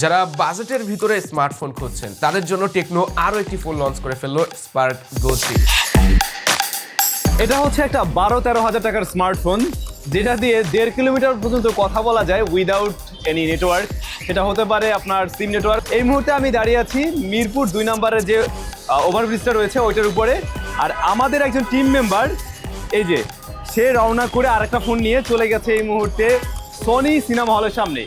যারা বাজেটের ভিতরে স্মার্টফোন খুঁজছেন, তাদের জন্য টেকনো আরও একটি ফোন লঞ্চ করে ফেলল স্পার্ক গো থ্রি এটা হচ্ছে একটা বারো তেরো হাজার টাকার স্মার্টফোন যেটা দিয়ে দেড় কিলোমিটার পর্যন্ত কথা বলা যায় উইদাউট এনি নেটওয়ার্ক সেটা হতে পারে আপনার সিম নেটওয়ার্ক এই মুহূর্তে আমি দাঁড়িয়ে আছি মিরপুর দুই নম্বরের যে ওভারব্রিজটা রয়েছে ওইটার উপরে। আর আমাদের একজন টিম মেম্বার এই যে, সে রওনা করে আরেকটা ফোন নিয়ে চলে গেছে এই মুহূর্তে সনি সিনেমা হলের সামনে।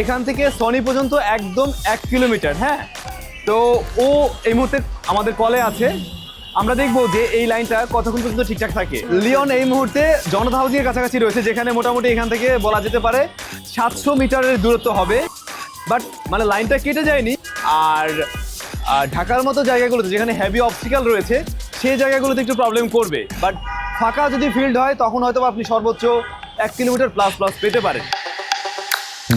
এখান থেকে সনি পর্যন্ত একদম এক কিলোমিটার হ্যাঁ? তো ও এই মুহূর্তে আমাদের কলে আছে। আমরা দেখব যে এই লাইনটা কতক্ষণ পর্যন্ত ঠিকঠাক থাকে। লিওন এই মুহূর্তে জনতা হাউজিংয়ের কাছাকাছি রয়েছে, যেখানে মোটামুটি এখান থেকে বলা যেতে পারে সাতশো মিটারের দূরত্ব হবে। বাট মানে লাইনটা কেটে যায়নি। আর ঢাকার মতো জায়গাগুলোতে যেখানে হেভি অবস্টিক্যাল রয়েছে, সেই জায়গাগুলোতে একটু প্রবলেম করবে। বাট ফাঁকা যদি ফিল্ড হয়, তখন হয়তো আপনি সর্বোচ্চ এক কিলোমিটার প্লাস প্লাস পেতে পারেন।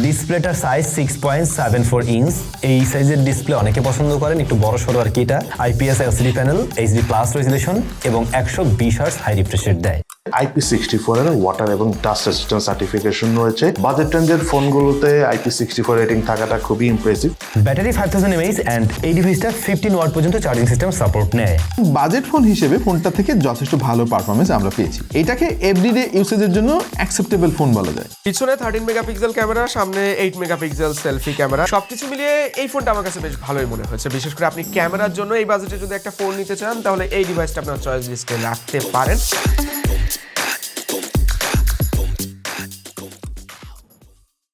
ডিসপ্লেটার size six point seven four inch এই সাইজের ডিসপ্লে অনেকে পছন্দ করেন, একটু বড় সড়ো আর কি এটা। IPS LCD panel HD plus resolution এবং একশো বিশ হাই রিফ্রেশ রেট দেয়। আইপি সিক্সটি ফোর এর ওয়াটার এবং ডাস্ট রেসিস্ট্যান্ট সার্টিফিকেশন রয়েছে। বাজেট রেঞ্জের ফোনগুলোতে আইপি সিক্সটি ফোর রেটিং থাকাটা খুবই impressive battery five thousand MAH and এই ডিভাইসটা ফিফটিন ওয়াট পর্যন্ত চার্জিং সিস্টেম সাপোর্ট নেয়। বাজেট ফোন হিসেবে ফোনটা থেকে যথেষ্ট ভালো পারফরমেন্স আমরা পেয়েছি। এটাকে এভরিডে ইউসেজের জন্য অ্যাকসেপ্টেবল ফোন বলা যায়। পিছনে থার্টিন মেগাপিক্সেল ক্যামেরা সামনে এইট মেগাপিক্সেল সেলফি ক্যামেরা সবকিছু মিলিয়ে এই ফোনটা আমার কাছে বেশ ভালোই মনে হয়েছে। বিশেষ করে আপনি ক্যামেরার জন্য এই বাজেটে যদি একটা ফোন নিতে চান তাহলে এই ডিভাইসটা আপনার চয়েস লিস্টে রাখতে পারেন।